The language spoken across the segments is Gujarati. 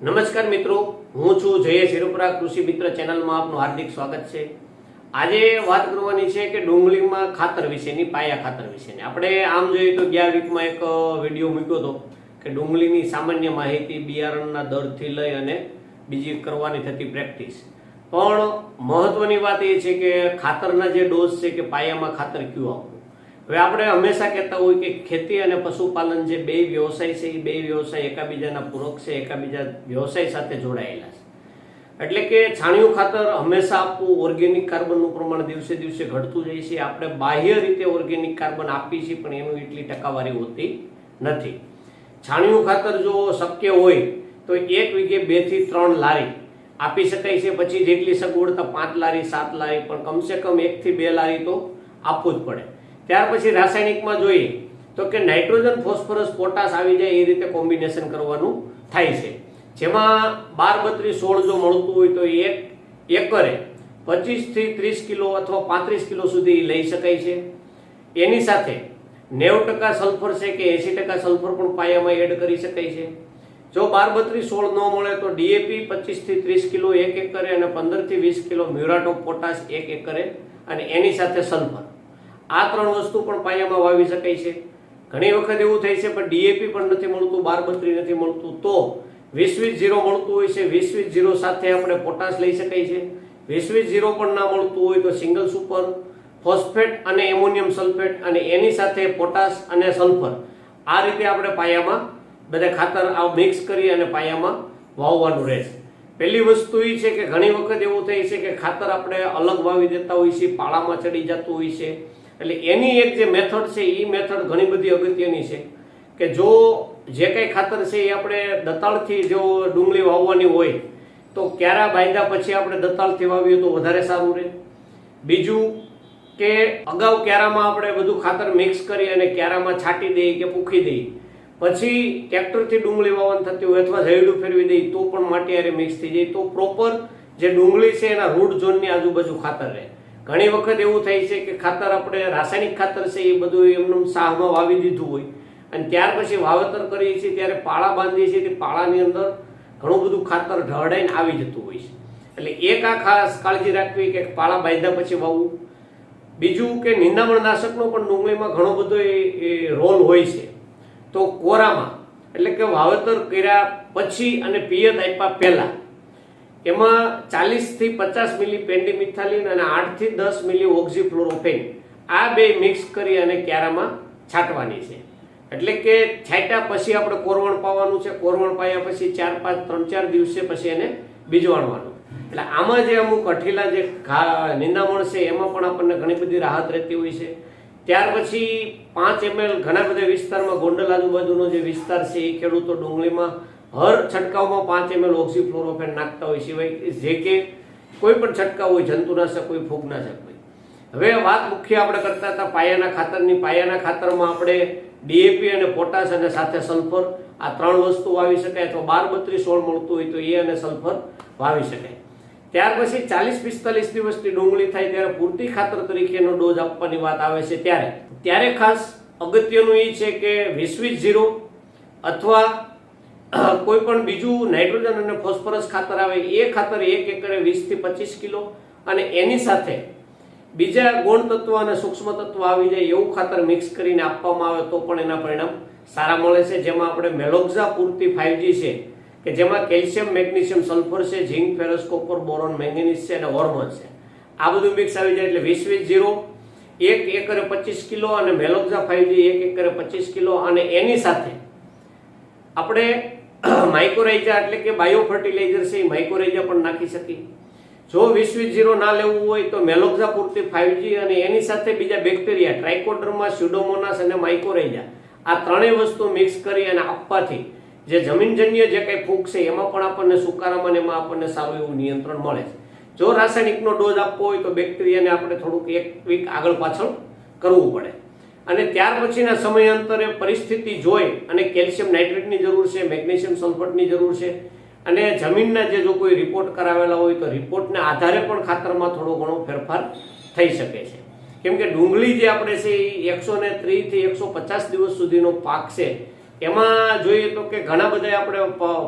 નમસ્કાર મિત્રો, હું છું જયેશ શિરોપરા કૃષિ મિત્ર ચેનલમાં આપનું હાર્દિક સ્વાગત છે. આજે વાત કરવાની છે કે ડુંગળીમાં ખાતર વિશેની, પાયા ખાતર વિશેની. આપણે આમ જોઈએ તો ગયા વીકમાં એક વીડિયો મૂક્યો હતો કે ડુંગળીની સામાન્ય માહિતી બિયારણના દરથી લઈ અને બીજી કરવાની થતી પ્રેક્ટિસ પણ મહત્વની વાત એ છે કે ખાતરના જે ડોઝ છે કે પાયામાં ખાતર ક્યુ આપવું? હવે આપણે હંમેશા કહેતા હોય કે ખેતી અને પશુપાલન જે બે વ્યવસાય છે, એ બે વ્યવસાય એકાબીજાના પૂરક છે, એકાબીજા વ્યવસાય સાથે જોડાયેલા છે. એટલે કે છાણિયું ખાતર હંમેશા આપવું ઓર્ગેનિક કાર્બનનું પ્રમાણ દિવસે દિવસે ઘટતું જાય છે. આપણે બાહ્ય રીતે ઓર્ગેનિક કાર્બન આપીએ છીએ, પણ એનું એટલી ટકાવારી હોતી નથી. છાણિયું ખાતર જો શક્ય હોય, તો એક વીઘે બેથી ત્રણ લારી આપી શકાય છે. પછી જેટલી સગવડતા પાંચ લારી, સાત લારી, પણ કમસે કમ એક થી બે લારી તો આપવું જ પડે. ત્યાર પછી રાસાયણિકમાં જોઈએ તો કે નાઇટ્રોજન, ફોસ્ફરસ, પોટાશ આવી જાય એ રીતે કોમ્બિનેશન કરવાનું થાય છે. જેમાં બાર બત્રીસ સોળ જો મળતું હોય તો એક એકરે પચીસથી ત્રીસ કિલો અથવા પાંત્રીસ કિલો સુધી લઈ શકાય છે. એની સાથે નેવું ટકા સલ્ફર છે કે એંસી ટકા સલ્ફર પણ પાયામાં એડ કરી શકાય છે. જો બાર બત્રીસ સોળ ન મળે તો ડીએપી પચીસથી ત્રીસ કિલો એક એકરે અને પંદરથી વીસ કિલો મ્યુરાટ પોટાશ એક એકરે અને એની સાથે સલ્ફર. આ ત્રણ વસ્તુ પણ પાયામાં વાવી શકાય છે. ઘણી વખત એવું થાય છે, પણ ડીએપી પણ નથી મળતું, બાર બત્રી નથી મળતું. તો વીસ વીસ જીરો મળતું હોય છે, વીસ વીસ જીરો સાથે આપણે પોટાશ લઈ શકાય છે. વીસ વીસ જીરો પણ ના મળતું હોય તો સિંગલ સુપર, ફોસ્ફેટ અને એમોનિયમ સલ્ફેટ અને એની સાથે પોટાશ અને સલ્ફર આ રીતે આપણે પાયામાં બધા ખાતર આ મિક્સ કરી અને પાયામાં વાવવાનું રહેશે પહેલી વસ્તુ એ છે કે ઘણી વખત એવું થાય છે કે ખાતર આપણે અલગ વાવી દેતા હોઈએ છીએ પાળામાં ચડી જતું હોય છે. એટલે એની એક જે મેથડ છે એ મેથડ ઘણી બધી અગત્યની છે કે જો જે કંઈ ખાતર છે એ આપણે દતાળથી જો ડુંગળી વાવવાની હોય, તો ક્યારા બાંધ્યા પછી આપણે દતાળથી વાવીએ તો વધારે સારું રહે. બીજું કે અગાઉ ક્યારામાં આપણે બધું ખાતર મિક્સ કરી અને ક્યારામાં છાંટી દઈએ કે પૂખી દઈએ. પછી ટ્રેક્ટરથી ડુંગળી વાવન થતી હોય અથવા જયડું ફેરવી દઈએ, તો પણ માટી મિક્સ થઈ જાય. તો પ્રોપર જે ડુંગળી છે, એના રૂટ ઝોનની આજુબાજુ ખાતર રહે. ઘણી વખત એવું થાય છે કે ખાતર આપણે રાસાયણિક ખાતર છે એ બધું એમનું સાહમાં વાવી દીધું હોય. અને ત્યાર પછી વાવેતર કરીએ છીએ ત્યારે પાળા બાંધીએ છીએ તે પાળાની અંદર ઘણું બધું ખાતર ઢળાઈને આવી જતું હોય છે. એટલે એક આ ખાસ કાળજી રાખવી કે પાળા બાંધ્યા પછી વાવવું. બીજું કે નિંદામણ નાશકનો પણ ડુંગળીમાં ઘણો બધો એ રોલ હોય છે. તો કોરામાં, એટલે કે વાવેતર કર્યા પછી અને પિયત આપ્યા પહેલા એમાં ચાલીસથી પચાસ મિલી પેન્ડીમિથાલિન અને આઠથી દસ મિલી ઓક્ઝીફ્લોરોફેન આ બે મિક્સ કરી અને ક્યારામાં છાંટવાની છે. એટલે કે છાંટ્યા પછી આપણે કોરવણ પાવાનું છે. કોરવણ પાયા પછી ચાર, પાંચ, ત્રણ, ચાર દિવસે પછી એને બીજવાણવાનું એટલે આમાં જે અમુક અઠીલા જે નિંદામણ છે, એમાં પણ આપણને ઘણી બધી રાહત રહેતી હોય છે. ત્યાર પછી પાંચ એમએલ ઘણા બધા વિસ્તારમાં ગોંડલ આજુબાજુનો જે વિસ્તાર છે, એ ખેડૂતો ડુંગળીમાં હર છંટકાવમાં પાંચ એમએલ ઓક્સીફ્લોરોફેન નાખતા હોય સિવાય જે કે કોઈ પણ છંટકાવ હોય જંતુનાશક કોઈ ફૂગનાશક હોય. હવે વાત મુખ્ય આપણે કરતા હતા પાયાના ખાતરની. પાયાના ખાતરમાં આપણે ડીએપી અને પોટાશ અને સાથે સલ્ફર આ ત્રણ વસ્તુ વાવી શકાય અથવા બાર બત્રીસ સોળ મળતું હોય તો એ અને સલ્ફર વાવી શકાય. ત્યાર પછી ચાલીસ પિસ્તાલીસ દિવસની ડુંગળી થાય ત્યારે પૂરતી ખાતર તરીકેનો ડોઝ આપવાની વાત આવે છે ત્યારે. ત્યારે ખાસ અગત્યનું એ છે કે વીસ વીસ જીરો અથવા કોઈ પણ બીજું નાઇટ્રોજન અને ફોસ્ફરસ ખાતર આવે, એ ખાતર એક એકરે વીસથી પચીસ કિલો અને એની સાથે બીજા ગુણ તત્વ અને સૂક્ષ્મ તત્વ આવી જાય એવું ખાતર મિક્સ કરીને આપવામાં આવે તો પણ એના પરિણામ સારા મળે છે. જેમાં આપણે મેલોક્ઝા પૂરતી ફાઇવજી છે, કે જેમાં કેલ્શિયમ, મેગ્નેશિયમ, સલ્ફર છે, zinc ferrous copper boron, manganese છે અને હોર્મોન છે. આ બધું મિક્સ આવી જાય એટલે વીસ વીસ જીરો, એક એકરે પચીસ કિલો અને મેલોક્ઝા ફાઇવજી એક એકરે પચીસ કિલો અને એની સાથે આપણે માઇક્રોરાઇઝા એટલે કે બાયો ફર્ટિલાઇઝર છે, એ માઇક્રોરાઇઝા પણ નાખી શકીએ. જો વીસ વીસ જીરો ના લેવું હોય તો મેલોક્ઝા પૂરતી ફાઇવજી અને એની સાથે બીજા બેક્ટેરિયા ટ્રાઇકોડર્મા સ્યુડોમોનાસ અને માઇક્રોરાઇઝા આ ત્રણેય વસ્તુ મિક્સ કરી અને આપવાથી જે જમીનજન્ય જે કંઈ ફૂગ છે, એમાં પણ આપણને સુકારામાં એમાં આપણને સારું એવું નિયંત્રણ મળે છે. જો રાસાયણિકનો ડોઝ આપવો હોય તો બેક્ટેરિયાને આપણે થોડુંક એક વીક આગળ પાછળ કરવું પડે. અને ત્યાર પછીના સમયાંતરે પરિસ્થિતિ જોઈ અને કેલ્શિયમ નાઇટ્રેટની જરૂર છે, મેગ્નેશિયમ સલ્ફેટની જરૂર છે અને જમીનના જે જો કોઈ રિપોર્ટ કરાવેલા હોય તો રિપોર્ટના આધારે પણ ખાતરમાં થોડો ઘણો ફેરફાર થઈ શકે છે. કેમ કે ડુંગળી જે આપણે છે એ એકસો ને ત્રીસથી એકસો પચાસ દિવસ સુધીનો પાક છે, એમાં જોઈએ તો કે ઘણા બધા આપણે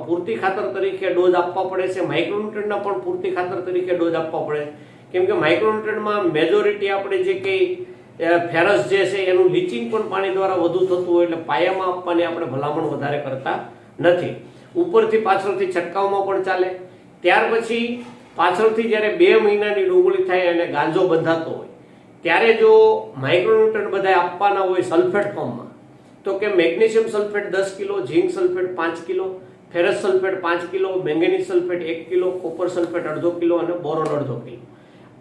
પૂરતી ખાતર તરીકે ડોઝ આપવા પડે છે માઇક્રોન્યુટ્રન્ટના પણ પૂરતી ખાતર તરીકે ડોઝ આપવા પડે કેમ કે માઇક્રોન્યુટ્રન્ટમાં મેજોરિટી આપણે જે કંઈ ફેરસ જે છે એનું લીચિંગ પણ પાણી દ્વારા વધુ થતું હોય એટલે પાયામાં આપવાની આપણે ભલામણ વધારે કરતા નથી. ઉપરથી પાછળથી છંટકાવમાં પણ ચાલે. ત્યાર પછી પાછળથી જ્યારે બે મહિનાની ડુંગળી થાય અને ગાંજો બંધાતો હોય, ત્યારે જો માઇક્રોન્યુટ્રન બધા આપવાના હોય સલ્ફેટ ફોર્મમાં તો કે મેગ્નેશિયમ સલ્ફેટ દસ કિલો ઝીંક સલ્ફેટ પાંચ કિલો ફેરસ સલ્ફેટ પાંચ કિલો મેંગેનીઝ સલ્ફેટ એક કિલો કોપર સલ્ફેટ અડધો કિલો અને બોરોન અડધો કિલો.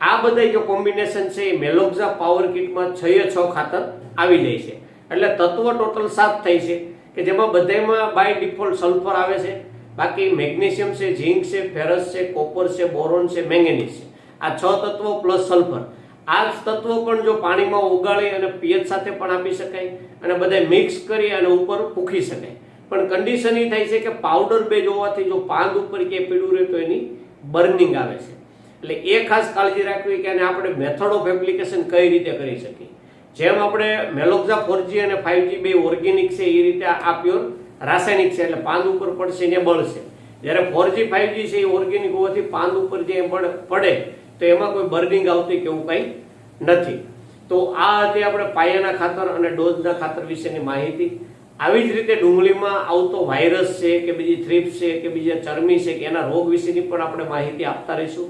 આ બધા જો કોમ્બિનેશન છે, એ મેલોક્ઝા પાવર કિટમાં છ એ છ ખાતર આવી જાય છે. એટલે તત્વ ટોટલ સાત થાય છે, કે જેમાં બધામાં બાય ડિફોલ્ટ સલ્ફર આવે છે. બાકી મેગ્નેશિયમ છે ઝીંક છે ફેરસ છે કોપર છે બોરોન છે મેંગેનીઝ છે. આ છ તત્વો પ્લસ સલ્ફર આ તત્વો પણ જો પાણીમાં ઓગાળી અને પીએચ સાથે પણ આપી શકાય અને બધા મિક્સ કરી અને ઉપર પૂખી શકાય. પણ કન્ડિશન એ થાય છે કે પાવડર બેઝ હોવાથી જો પાંદ ઉપર કે પીળું રહે તો એની બર્નિંગ આવે છે. એટલે એ ખાસ કાળજી રાખવી કે આને આપણે મેથડ ઓફ એપ્લિકેશન કઈ રીતે કરી શકીએ. જેમ આપણે મેલોક્ઝા ફોરજી અને ફાઇવજી બે ઓર્ગેનિક છે, એ રીતે આ પ્યોર રાસાયણિક છે, એટલે પાંદ ઉપર પડશે ને બળશે. જ્યારે ફોરજી ફાઇવજી છે, એ ઓર્ગેનિક હોવાથી પાંદ ઉપર જે પડે, તો એમાં કોઈ બર્નિંગ આવતી કે એવું કંઈ નથી. તો આ હતી આપણે પાયાના ખાતર અને ડોઝના ખાતર વિશેની માહિતી. આવી જ રીતે ડુંગળીમાં આવતો વાયરસ છે કે બીજી થ્રીપ્સ છે કે બીજા ચરમી છે કે એના રોગ વિશેની પણ આપણે માહિતી આપતા રહીશું.